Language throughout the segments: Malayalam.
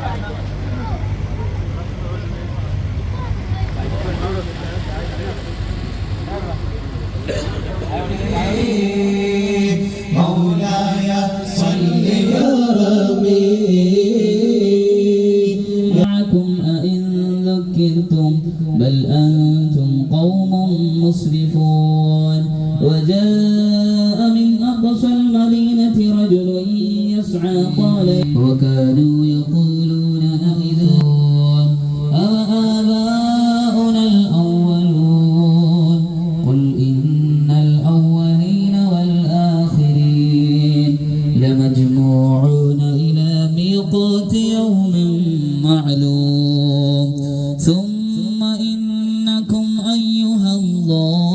مولاي قال وكانوا يقولون أئذون أوآباؤنا الأولون قل إن الأولين والآخرين لمجموعون إلى ميقات يوم معلوم. ثم إنكم أيها الضالون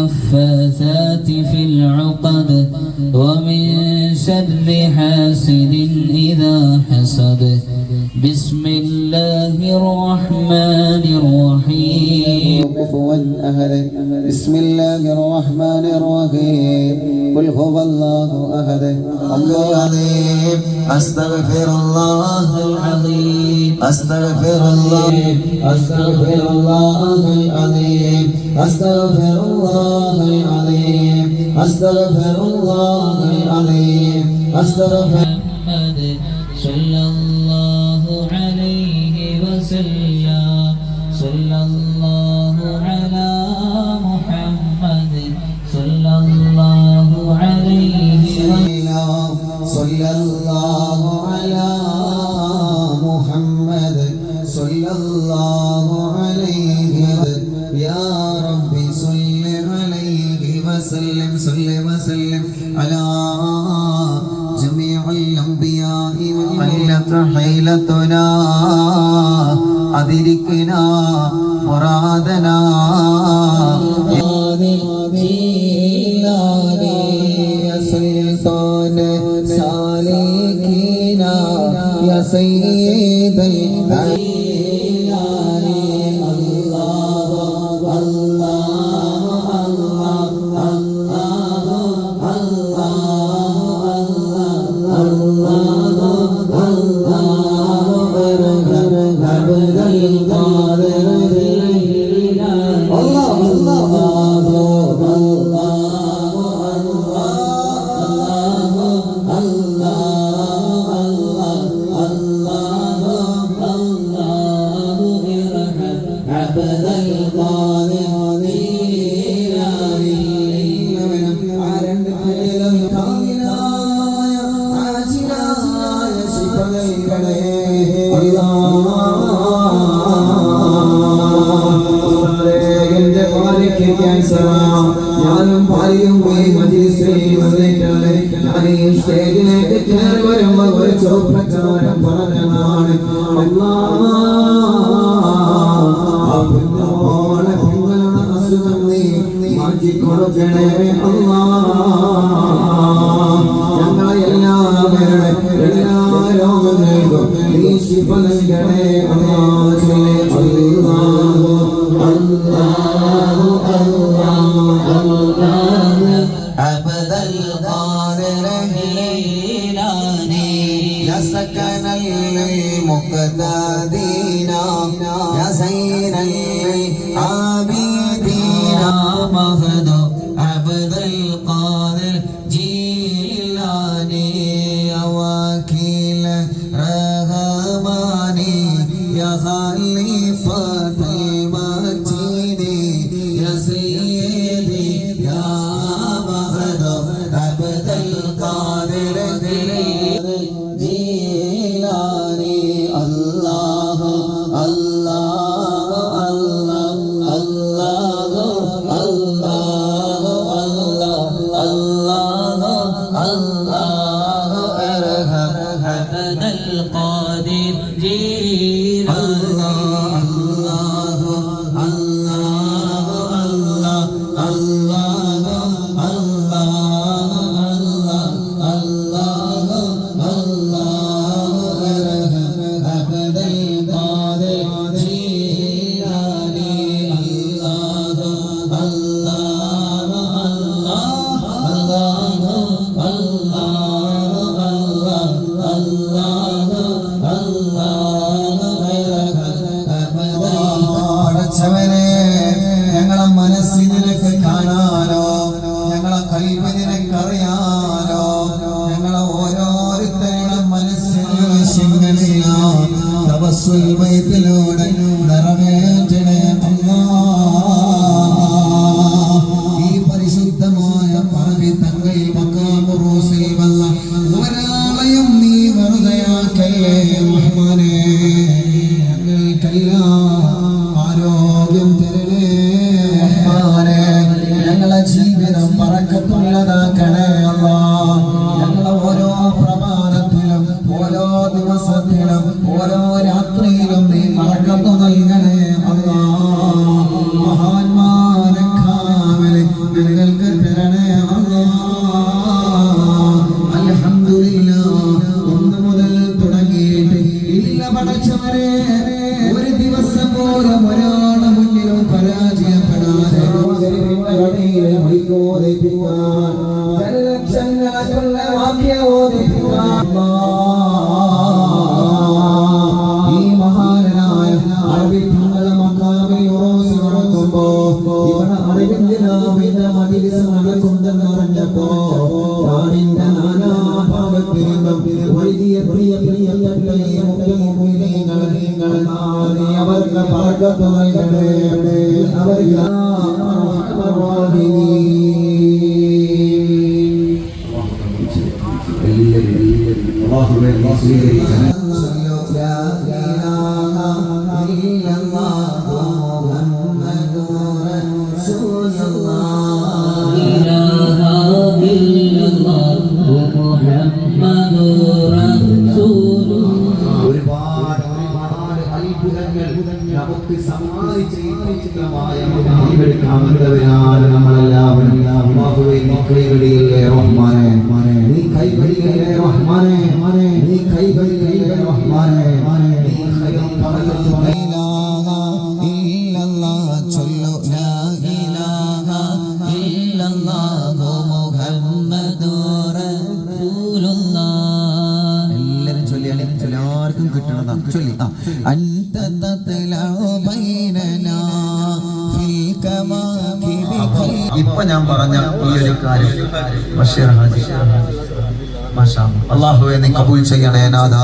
النفاثات في العقد ومن شر حاسد إذا حسد. بسم الله الرحمن الرحيم. بسم الله الرحمن الرحيم. قل هو الله أحد. الله العظيم أستغفر الله العظيم. أستغفر الله أستغفر الله العظيم. أستغفر الله العظيم. أستغفر الله العظيم. أستغفر سيد العيان ഭാര്യയും പോയി മജിലിസിൽ വന്നിട്ടാണ്. ഈ സ്റ്റേജിലേക്ക് കയറി വരുമ്പോ ഒരു ചോപ്രചാരം പറഞ്ഞതാണ്. അല്ലാ പെണ്ണോളെ പെങ്ങളുടെ അസുഖം നീ മാറ്റി കൊടുക്കണേ അല്ലാ ഞങ്ങളെ എല്ലാവരുടെ എല്ലാ രോഗങ്ങൾക്കും നീ ശിഫ നൽകണേ അല്ലാ അല്ലാഹു അല്ലാഹു അല്ലാഹു जी ഞങ്ങൾക്ക് തരണേ അല്ലാ അറിവിന്റെ നാമിന്റെ മജിലിസ് നടക്കുന്നെന്ന് അറിഞ്ഞപ്പോ നാടിന്റെ നാനാ ഭാഗത്തിരുന്നും വലിയ പ്രിയ പ്രിയപ്പെട്ട ഈ മുഖ്യമൂല്യങ്ങൾ നിങ്ങൾ അവർക്ക് പറക്കത്ത് നൽകണേ നീ സ്വീകരിക്കണം നമുക്ക് സമ്മാനിച്ച ഈ നമ്മളെല്ലാവരും അല്ലാഹുവേ നീ കൈവടിയല്ലേ റഹ്മാനെ അല്ലാഹുവേ നീ കബൂൽ ചെയ്യണേ നാഥ.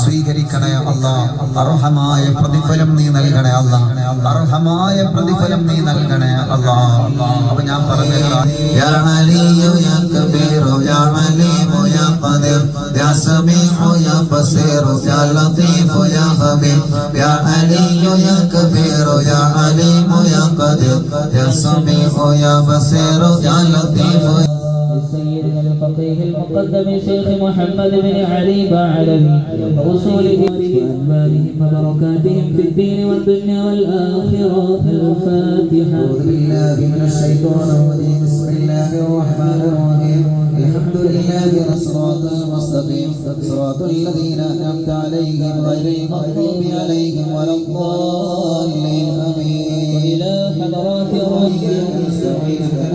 സ്വീകരിക്കണേ അല്ലാ. അർഹമായ പ്രതിഫലം നീ നൽകണേ അല്ലാ. അർഹമായ പ്രതിഫലം നീ നൽകണേ അല്ലാ. അപ്പൊ ഞാൻ പറഞ്ഞത് سيدنا الفقيه المقدم شيخ محمد بن علي بعلمي وأصولهم وأنوارهم وبركاتهم في الدين والدنيا والآخرة الفاتحة. أعوذ بالله من الشيطان الرجيم. بسم الله الرحمن الرحيم. الحمد لله والصراط المستقيم صراط الذين أنعمت عليهم غير المغضوب عليهم ولا الضالين. آمين. إلى حضرات ربنا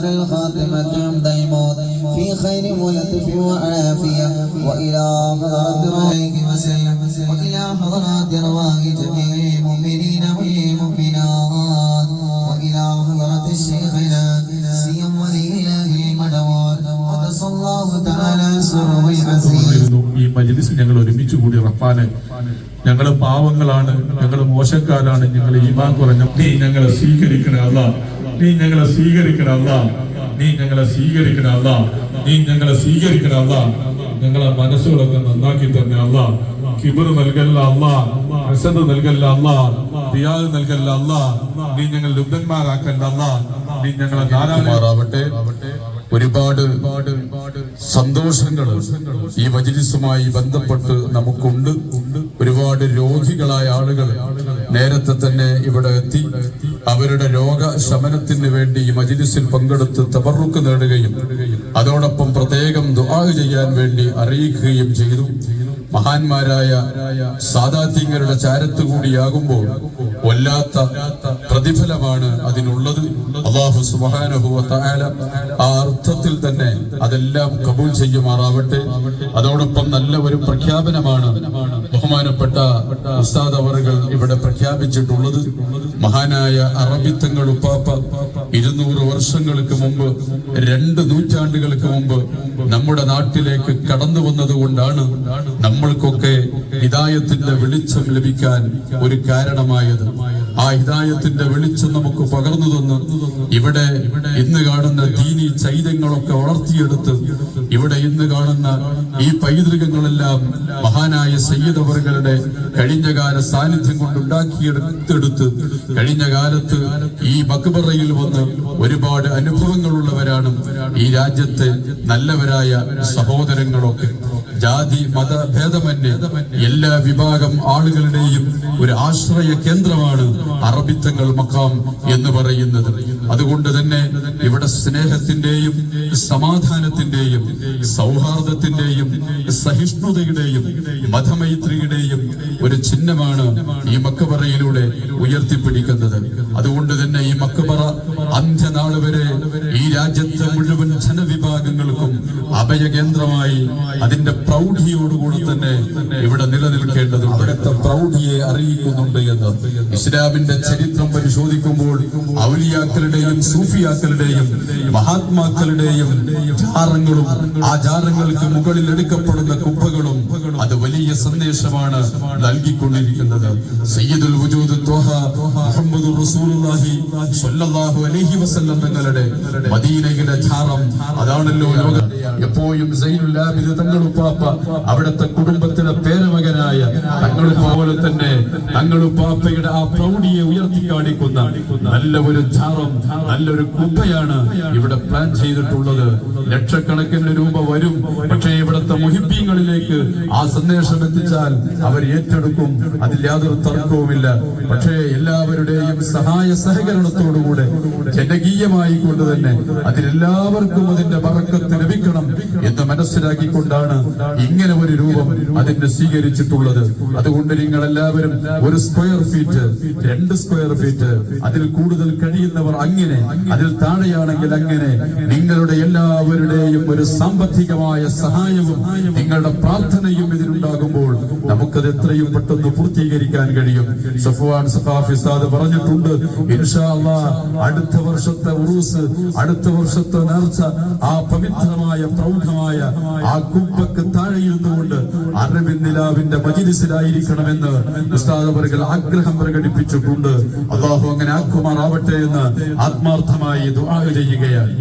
حسن الخاتمة عند الموت في خير ولطف وعافية وإلى حضرات رواهك وسلم وإلى حضرات رواه جميع المؤمنين والمؤمنات وإلى حضرة الشيخنا سيم ولي الله المدور قدس الله تعالى سره العزيز ഈ മജ്ലിസിൽ ഞങ്ങൾ ഒരുമിച്ച് കൂടി റപ്പാന് ഞങ്ങൾ പാവങ്ങളാണ് ഞങ്ങൾ മോശക്കാരാണ് ഞങ്ങൾ ഈമാൻ കുറഞ്ഞ ഞങ്ങളെ സ്വീകരിക്കണ അല്ല നീ ഞങ്ങളെ സ്വീകരിക്കണമല്ല നീ ഞങ്ങളെ സ്വീകരിക്കണമല്ല നീ ഞങ്ങളെ സ്വീകരിക്കണമല്ല ഞങ്ങളെ മനസ്സുകളൊക്കെ നന്നാക്കി തന്നെ അല്ല കിബർ നൽകല്ല അല്ല ഹസദ് നൽകല്ല അല്ല റിയാദ് നൽകല്ല അല്ല നീ ഞങ്ങൾ ലുബ്ധന്മാരാക്കല്ല അല്ല നീ ഞങ്ങളെ ധാരാളമാറാവട്ടെ ഒരുപാട് സന്തോഷങ്ങൾ ഈ മജിലിസുമായി ബന്ധപ്പെട്ട് നമുക്കുണ്ട്. ഒരുപാട് രോഗികളായ ആളുകൾ നേരത്തെ തന്നെ ഇവിടെ എത്തി. അവരുടെ രോഗ ശമനത്തിന് വേണ്ടി ഈ മജിലിസിൽ പങ്കെടുത്ത് തബറുക്ക് നേടുകയും അതോടൊപ്പം പ്രത്യേകം ദുആ ചെയ്യാൻ വേണ്ടി അറിയിക്കുകയും ചെയ്തു. മഹാന്മാരായ സാദാത്യങ്ങളുടെ ചാരത്ത് കൂടിയാകുമ്പോൾ വല്ലാത്ത പ്രതിഫലമാണ് അതിനുള്ളത്. അള്ളാഹു തആല ആ അർത്ഥത്തിൽ തന്നെ അതെല്ലാം കബൂൽ ചെയ്യുമാറാവട്ടെ. അതോടൊപ്പം നല്ല ഒരു പ്രഖ്യാപനമാണ് ബഹുമാനപ്പെട്ട ഉസ്താദ് അവറുകൾ ഇവിടെ പ്രഖ്യാപിച്ചിട്ടുള്ളത്. മഹാനായ അറബിത്തങ്ങൾ ഉപ്പാപ്പ ഇരുന്നൂറ് വർഷങ്ങൾക്ക് മുമ്പ് രണ്ട് നൂറ്റാണ്ടുകൾക്ക് മുമ്പ് നമ്മുടെ നാട്ടിലേക്ക് കടന്നു വന്നതുകൊണ്ടാണ് നമ്മൾക്കൊക്കെ ഹിദായത്തിന്റെ വെളിച്ചം ലഭിക്കാൻ ഒരു കാരണമായത് ആ ഹിതായത്തിന്റെ വെളിച്ചം നമുക്ക് പകർന്നു തന്ന് ഇവിടെ ഇന്ന് കാണുന്ന ദീനി ചൈതന്യങ്ങളൊക്കെ വളർത്തിയെടുത്ത് ഇവിടെ ഇന്ന് കാണുന്ന ഈ പൈതൃകങ്ങളെല്ലാം മഹാനായ സയ്യിദ് അവറുകളുടെ കഴിഞ്ഞകാല സാന്നിധ്യം കൊണ്ട് ഉണ്ടാക്കിയെടുത്തെടുത്ത് കഴിഞ്ഞ കാലത്ത് ഈ മക്ബറയിൽ വന്ന് ഒരുപാട് അനുഭവങ്ങളുള്ളവരാണ് ഈ രാജ്യത്തെ നല്ലവരായ സഹോദരങ്ങളൊക്കെ. ജാതി മത ഭേദമന്യേ എല്ലാ വിഭാഗം ആളുകളുടെയും ഒരു ആശ്രയ കേന്ദ്രമാണ് അറബിത്തങ്ങൾ മക്കാം എന്ന് പറയുന്നത്. അതുകൊണ്ട് തന്നെ ഇവിടെ സ്നേഹത്തിന്റെയും സമാധാനത്തിന്റെയും സൗഹാർദ്ദത്തിന്റെയും സഹിഷ്ണുതയുടെയും മതമൈത്രിയുടെയും ഒരു ചിഹ്നമാണ് ഈ മക്കബറയിലൂടെ ഉയർത്തിപ്പിടിക്കുന്നത്. അതുകൊണ്ട് തന്നെ ഈ മക്കബറ അന്ത്യനാൾ വരെ ഈ രാജ്യത്തെ മുഴുവൻ ജനവിഭാഗങ്ങൾക്കും അഭയകേന്ദ്രമായി അതിന്റെ പ്രൗഢിയോടുകൂടി തന്നെ ഇവിടെ നിലനിൽക്കേണ്ടതുണ്ട്. അവിടുത്തെ പ്രൗഢിയെ അറിയിക്കുന്നുണ്ട് എന്ന്. ഇസ്ലാമിന്റെ ചരിത്രം പരിശോധിക്കുമ്പോൾ ഔലിയാക്കളുടെയും സൂഫിയാക്കളുടെയും മഹാത്മാക്കളുടെയും ജാറങ്ങളും ആ ജാറങ്ങൾക്ക് മുകളിൽ എടുക്കപ്പെടുന്ന കുപ്പകളും അത് വലിയ സന്ദേശമാണ് നൽകിക്കൊണ്ടിരിക്കുന്നത്. സയ്യിദുൽ വജൂദ് ത്വഹ മുഹമ്മദ് റസൂലുള്ളാഹി സ്വല്ലല്ലാഹു അലൈഹി വസല്ലം തങ്ങളുടെ മദീനയിലെ ജാറം അതാണല്ലോ ലോക. എപ്പോഴും സൈനുൽ ആബിദ് തങ്ങളുപ്പാപ്പ അവിടുത്തെ കുടുംബത്തിലെ പേരമകനായ തങ്ങളുപ്പ പോലെ തന്നെ തങ്ങളുപ്പാപ്പയുടെ ആ പ്രൗഢിയെ ഉയർത്തി കാണിക്കുന്ന നല്ല ഒരു ജാറം നല്ലൊരു കുപ്പയാണ് ഇവിടെ പ്ലാൻ ചെയ്തിട്ടുള്ളത്. ലക്ഷക്കണക്കിന് രൂപ വരും. പക്ഷേ ഇവിടുത്തെ മുഹിബ്യങ്ങളിലേക്ക് ആ സന്ദേശം എത്തിച്ചാൽ അവർ ഏറ്റെടുക്കും. അതിൽ യാതൊരു തർക്കവുമില്ല. പക്ഷേ എല്ലാവരുടെയും സഹായ സഹകരണത്തോടുകൂടെ ജനകീയമായി കൊണ്ട് തന്നെ അതിലെല്ലാവർക്കും അതിന്റെ പറക്കത്ത് ലഭിക്കണം എന്ന് മനസ്സിലാക്കിക്കൊണ്ടാണ് ഇങ്ങനെ ഒരു രൂപം അതിന്റെ സ്വീകരിച്ചിട്ടുള്ളത്. അതുകൊണ്ട് നിങ്ങൾ എല്ലാവരും ഒരു സ്ക്വയർ ഫീറ്റ് രണ്ട് സ്ക്വയർ ഫീറ്റ് അതിൽ കൂടുതൽ കഴിയുന്നവർ അങ്ങനെ അതിൽ താഴെയാണെങ്കിൽ അങ്ങനെ. നിങ്ങളുടെ എല്ലാവരുടെയും ഒരു സാമ്പത്തികമായ സഹായവും നിങ്ങളുടെ പ്രാർത്ഥനയും ഇതിലുണ്ടാകുമ്പോൾ നമുക്കത് എത്രയും പെട്ടെന്ന് പൂർത്തീകരിക്കാൻ കഴിയും. സഫുവാൻ സഖാഫി സാദ് പറഞ്ഞിട്ടുണ്ട് അടുത്ത വർഷത്തെ ഉറൂസ് അടുത്ത വർഷത്തെ നേർച്ച ആ പവിത്രമായ പ്രൗഢമായ ആ കുപ്പക്ക് താഴെ ഇരുന്നുകൊണ്ട് അറിവിൻ നിലാവിന്റെ മജിലിസിലായിരിക്കണമെന്ന് ഉസ്താദ് അവർകൾ ആഗ്രഹം പ്രകടിപ്പിച്ചിട്ടുണ്ട്. അള്ളാഹു അങ്ങനെ ആക്കുമാറാവട്ടെ എന്ന് ആത്മാർത്ഥമായി ദുആ ചെയ്യുകയാണ്.